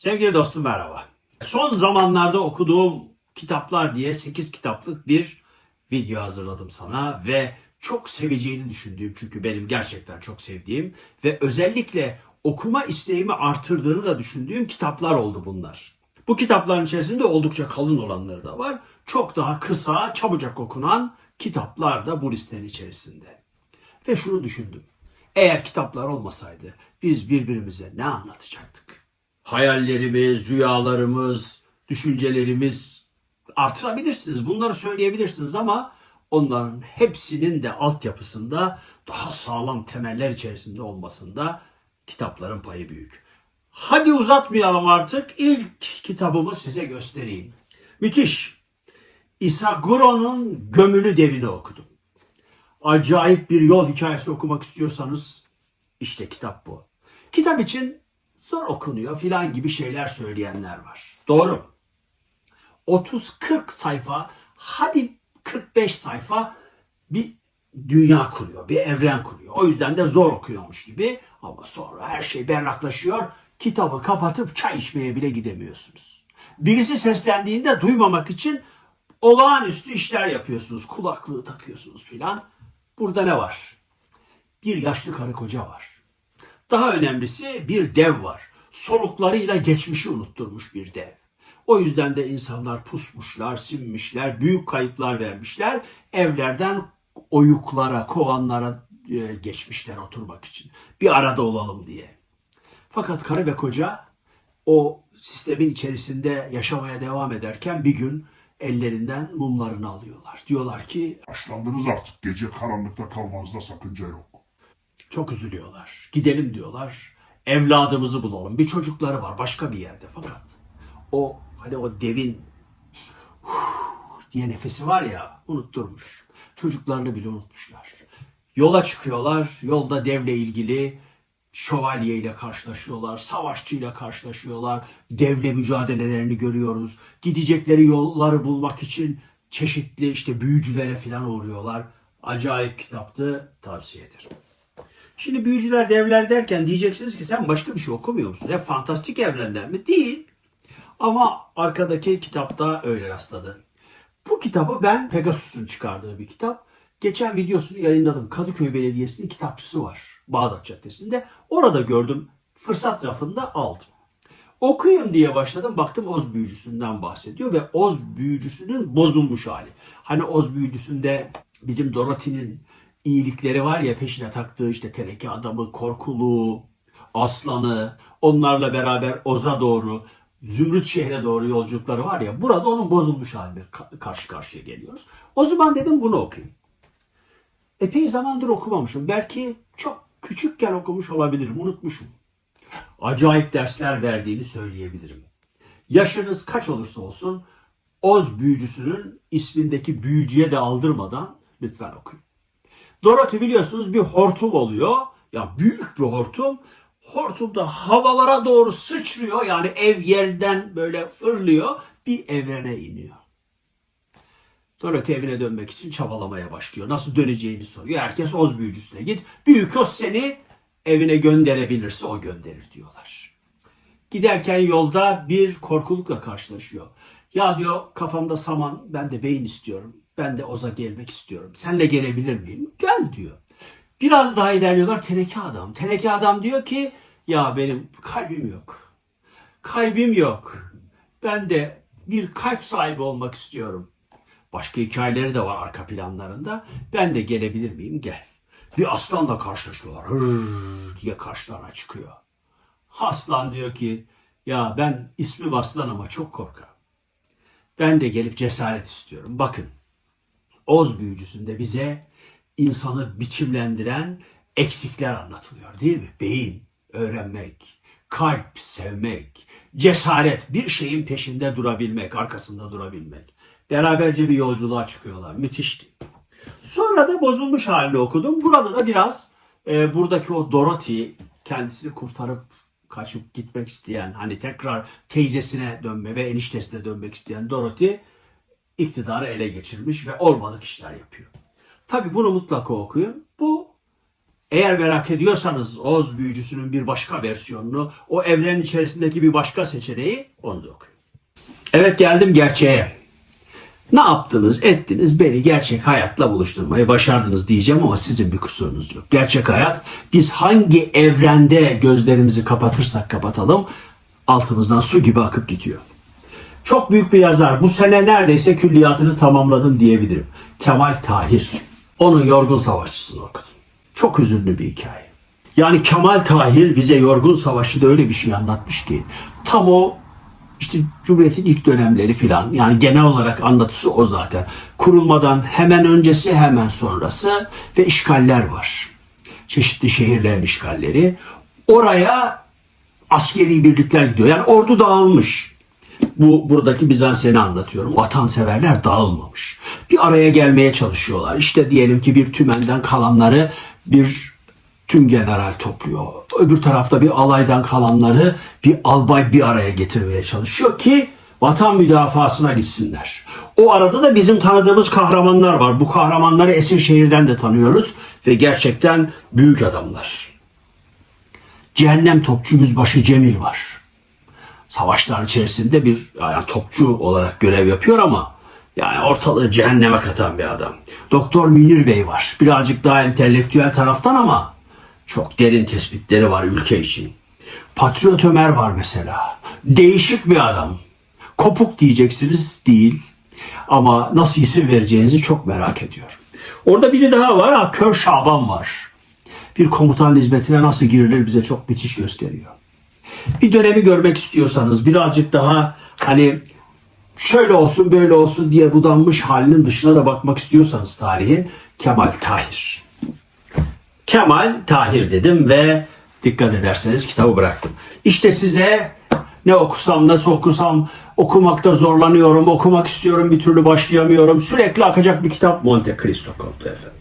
Sevgili dostum merhaba. Son zamanlarda okuduğum kitaplar diye 8 kitaplık bir video hazırladım sana ve çok seveceğini düşündüğüm çünkü benim gerçekten çok sevdiğim ve özellikle okuma isteğimi artırdığını da düşündüğüm kitaplar oldu bunlar. Bu kitapların içerisinde oldukça kalın olanları da var. Çok daha kısa, çabucak okunan kitaplar da bu listenin içerisinde. Ve şunu düşündüm. Eğer kitaplar olmasaydı biz birbirimize ne anlatacaktık? Hayallerimiz, rüyalarımız, düşüncelerimiz artırabilirsiniz. Bunları söyleyebilirsiniz ama onların hepsinin de altyapısında daha sağlam temeller içerisinde olmasında kitapların payı büyük. Hadi uzatmayalım artık. İlk kitabımı size göstereyim. Müthiş. Isaguro'nun Gömülü Devini okudum acayip bir yol hikayesi okumak istiyorsanız işte kitap bu. Kitap için zor okunuyor filan gibi şeyler söyleyenler var. Doğru. 30-40 sayfa hadi 45 sayfa bir dünya kuruyor, bir evren kuruyor. O yüzden de zor okuyormuş gibi ama sonra her şey berraklaşıyor. Kitabı kapatıp çay içmeye bile gidemiyorsunuz. Birisi seslendiğinde duymamak için olağanüstü işler yapıyorsunuz. Kulaklığı takıyorsunuz filan. Burada ne var? Bir yaşlı karı koca var. Daha önemlisi bir dev var. Soluklarıyla geçmişi unutturmuş bir dev. O yüzden de insanlar pusmuşlar, sinmişler, büyük kayıplar vermişler. Evlerden oyuklara, kovanlara e, geçmişler oturmak için. Bir arada olalım diye. Fakat karı ve koca o sistemin içerisinde yaşamaya devam ederken bir gün ellerinden mumlarını alıyorlar. Diyorlar ki Yaşlandınız artık. Gece karanlıkta kalmanızda sakınca yok. Çok üzülüyorlar. Gidelim diyorlar. Evladımızı bulalım. Bir çocukları var başka bir yerde fakat o hani o devin diye nefesi var ya unutturmuş. Çocuklarını bile unutmuşlar. Yola çıkıyorlar. Yolda devle ilgili şövalye ile karşılaşıyorlar. Savaşçıyla karşılaşıyorlar. Devle mücadelelerini görüyoruz. Gidecekleri yolları bulmak için çeşitli işte büyücülere falan uğruyorlar. Acayip kitaptı. Tavsiye ederim. Şimdi büyücüler devler derken diyeceksiniz ki sen başka bir şey okumuyor musun? Hep fantastik evrenler mi? Değil. Ama arkadaki kitapta öyle rastladı. Bu kitabı ben Pegasus'un çıkardığı bir kitap. Geçen videosunu yayınladım. Kadıköy Belediyesi'nin kitapçısı var. Bağdat Caddesi'nde. Orada gördüm. Fırsat rafında aldım. Okuyayım diye başladım. Baktım Oz büyücüsünden bahsediyor ve Oz büyücüsünün bozulmuş hali. Hani Oz büyücüsünde bizim Dorothy'nin iyilikleri var ya peşine taktığı işte teneke adamı, korkuluğu, aslanı, onlarla beraber Oz'a doğru, Zümrüt şehre doğru yolculukları var ya burada onun bozulmuş haline ka- karşı karşıya geliyoruz. O zaman dedim bunu okuyayım. Epey zamandır okumamışım. Belki çok küçükken okumuş olabilirim, unutmuşum. Acayip dersler verdiğini söyleyebilirim. Yaşınız kaç olursa olsun Oz büyücüsünün ismindeki büyücüye de aldırmadan lütfen okuyun. Dorothy biliyorsunuz bir hortum oluyor. Ya büyük bir hortum. Hortum da havalara doğru sıçrıyor. Yani ev yerden böyle fırlıyor. Bir evrene iniyor. Dorothy evine dönmek için çabalamaya başlıyor. Nasıl döneceğini soruyor. Herkes Oz büyücüsüne git. Büyük Oz seni evine gönderebilirse o gönderir diyorlar. Giderken yolda bir korkulukla karşılaşıyor. Ya diyor kafamda saman ben de beyin istiyorum. Ben de Oz'a gelmek istiyorum. Senle gelebilir miyim? Gel diyor. Biraz daha ilerliyorlar teneke adam. Teneke adam diyor ki ya benim kalbim yok. Kalbim yok. Ben de bir kalp sahibi olmak istiyorum. Başka hikayeleri de var arka planlarında. Ben de gelebilir miyim? Gel. Bir aslanla karşılaşıyorlar. Hırr diye karşılarına çıkıyor. Aslan diyor ki ya ben ismim aslan ama çok korkarım. Ben de gelip cesaret istiyorum. Bakın Oz büyücüsünde bize insanı biçimlendiren eksikler anlatılıyor değil mi? Beyin, öğrenmek, kalp, sevmek, cesaret, bir şeyin peşinde durabilmek, arkasında durabilmek. Beraberce bir yolculuğa çıkıyorlar. Müthişti. Sonra da bozulmuş halini okudum. Burada da biraz e, buradaki o Dorothy kendisini kurtarıp kaçıp gitmek isteyen hani tekrar teyzesine dönme ve eniştesine dönmek isteyen Dorothy iktidarı ele geçirmiş ve olmadık işler yapıyor. Tabi bunu mutlaka okuyun. Bu Eğer merak ediyorsanız Oz büyücüsünün bir başka versiyonunu, o evrenin içerisindeki bir başka seçeneği onu da okuyun. Evet geldim gerçeğe. Ne yaptınız, ettiniz, beni gerçek hayatla buluşturmayı başardınız diyeceğim ama sizin bir kusurunuz yok. Gerçek hayat, biz hangi evrende gözlerimizi kapatırsak kapatalım, altımızdan su gibi akıp gidiyor. Çok büyük bir yazar. Bu sene neredeyse külliyatını tamamladım diyebilirim. Kemal Tahir. Onun Yorgun Savaşçısını okudum. Çok hüzünlü bir hikaye. Yani Kemal Tahir bize Yorgun Savaşı'da öyle bir şey anlatmış ki tam o işte Cumhuriyet'in ilk dönemleri filan yani genel olarak anlatısı o zaten. Kurulmadan hemen öncesi hemen sonrası ve işgaller var. Çeşitli şehirlerin işgalleri. Oraya askeri birlikler gidiyor. Yani ordu dağılmış. Bu buradaki Bizansiyeni anlatıyorum. Vatanseverler dağılmamış. Bir araya gelmeye çalışıyorlar. İşte diyelim ki bir tümenden kalanları bir tüm general topluyor. Öbür tarafta bir alaydan kalanları bir albay bir araya getirmeye çalışıyor ki vatan müdafasına gitsinler. O arada da bizim tanıdığımız kahramanlar var. Bu kahramanları Esirşehir'den de tanıyoruz ve gerçekten büyük adamlar. Cehennem topçu yüzbaşı Cemil var savaşlar içerisinde bir yani topçu olarak görev yapıyor ama yani ortalığı cehenneme katan bir adam. Doktor Münir Bey var. Birazcık daha entelektüel taraftan ama çok derin tespitleri var ülke için. Patriot Ömer var mesela. Değişik bir adam. Kopuk diyeceksiniz değil. Ama nasıl isim vereceğinizi çok merak ediyorum. Orada biri daha var. Ha, Kör Şaban var. Bir komutan hizmetine nasıl girilir bize çok müthiş gösteriyor bir dönemi görmek istiyorsanız birazcık daha hani şöyle olsun böyle olsun diye budanmış halinin dışına da bakmak istiyorsanız tarihin Kemal Tahir. Kemal Tahir dedim ve dikkat ederseniz kitabı bıraktım. İşte size ne okusam nasıl okusam okumakta zorlanıyorum okumak istiyorum bir türlü başlayamıyorum sürekli akacak bir kitap Monte Cristo Kontu efendim.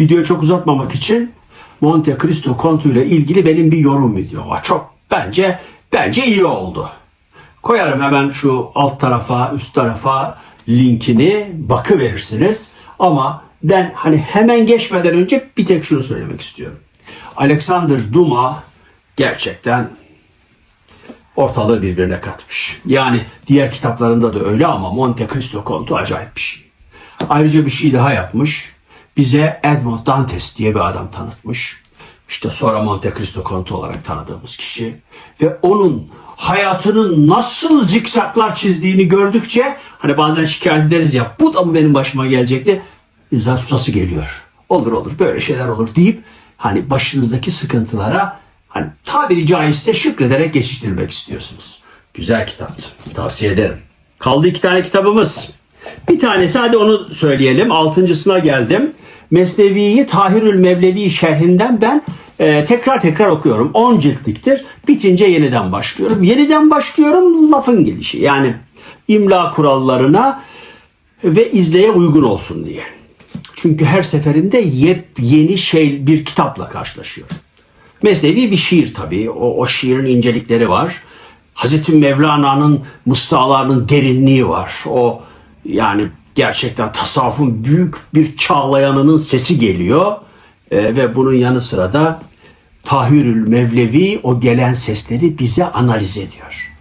Videoyu çok uzatmamak için Monte Cristo Kontu ile ilgili benim bir yorum videom var. Çok bence bence iyi oldu. Koyarım hemen şu alt tarafa, üst tarafa linkini bakı verirsiniz. Ama ben hani hemen geçmeden önce bir tek şunu söylemek istiyorum. Alexander Duma gerçekten ortalığı birbirine katmış. Yani diğer kitaplarında da öyle ama Monte Cristo Kontu acayip bir şey. Ayrıca bir şey daha yapmış. Bize Edmond Dantes diye bir adam tanıtmış. İşte sonra Monte Cristo Kontu olarak tanıdığımız kişi. Ve onun hayatının nasıl zikzaklar çizdiğini gördükçe hani bazen şikayet ederiz ya bu da mı benim başıma gelecekti? İnsan susası geliyor. Olur olur böyle şeyler olur deyip hani başınızdaki sıkıntılara hani tabiri caizse şükrederek geçiştirmek istiyorsunuz. Güzel kitaptı. Tavsiye ederim. Kaldı iki tane kitabımız. Bir tanesi hadi onu söyleyelim. Altıncısına geldim. Mesnevi'yi Tahirül Mevlevi şerhinden ben e, tekrar tekrar okuyorum. 10 ciltliktir. Bitince yeniden başlıyorum. Yeniden başlıyorum lafın gelişi. Yani imla kurallarına ve izleye uygun olsun diye. Çünkü her seferinde yepyeni şey bir kitapla karşılaşıyor. Mesnevi bir şiir tabii. O, o şiirin incelikleri var. Hazreti Mevlana'nın mısralarının derinliği var. O yani gerçekten tasavvufun büyük bir çağlayanının sesi geliyor. Ee, ve bunun yanı sıra da Tahirül Mevlevi o gelen sesleri bize analiz ediyor.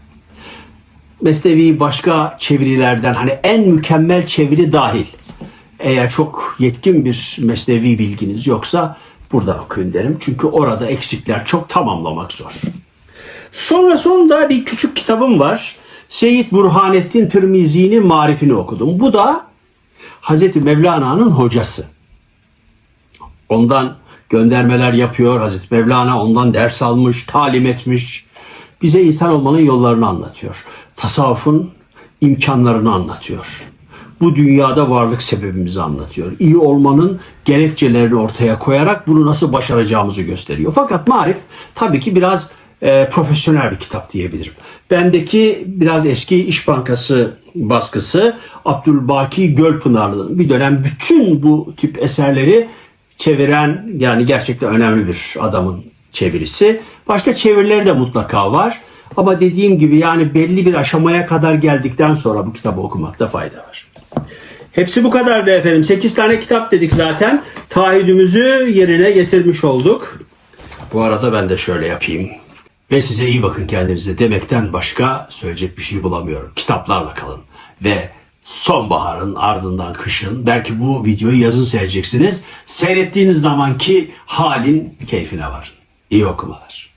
Mesnevi başka çevirilerden hani en mükemmel çeviri dahil. Eğer çok yetkin bir mesnevi bilginiz yoksa buradan okuyun derim. Çünkü orada eksikler çok tamamlamak zor. Sonra sonda bir küçük kitabım var. Seyyid Burhanettin Tirmizi'nin marifini okudum. Bu da Hazreti Mevlana'nın hocası. Ondan göndermeler yapıyor. Hazreti Mevlana ondan ders almış, talim etmiş. Bize insan olmanın yollarını anlatıyor. Tasavvufun imkanlarını anlatıyor. Bu dünyada varlık sebebimizi anlatıyor. İyi olmanın gerekçelerini ortaya koyarak bunu nasıl başaracağımızı gösteriyor. Fakat Marif tabii ki biraz e, profesyonel bir kitap diyebilirim. Bendeki biraz eski İş Bankası baskısı Abdülbaki Gölpınarlı'nın bir dönem bütün bu tip eserleri çeviren yani gerçekten önemli bir adamın çevirisi. Başka çevirileri de mutlaka var. Ama dediğim gibi yani belli bir aşamaya kadar geldikten sonra bu kitabı okumakta fayda var. Hepsi bu kadardı efendim. 8 tane kitap dedik zaten. Taahhüdümüzü yerine getirmiş olduk. Bu arada ben de şöyle yapayım. Ve size iyi bakın kendinize demekten başka söyleyecek bir şey bulamıyorum. Kitaplarla kalın. Ve sonbaharın ardından kışın belki bu videoyu yazın seyredeceksiniz. Seyrettiğiniz zamanki halin keyfine var. İyi okumalar.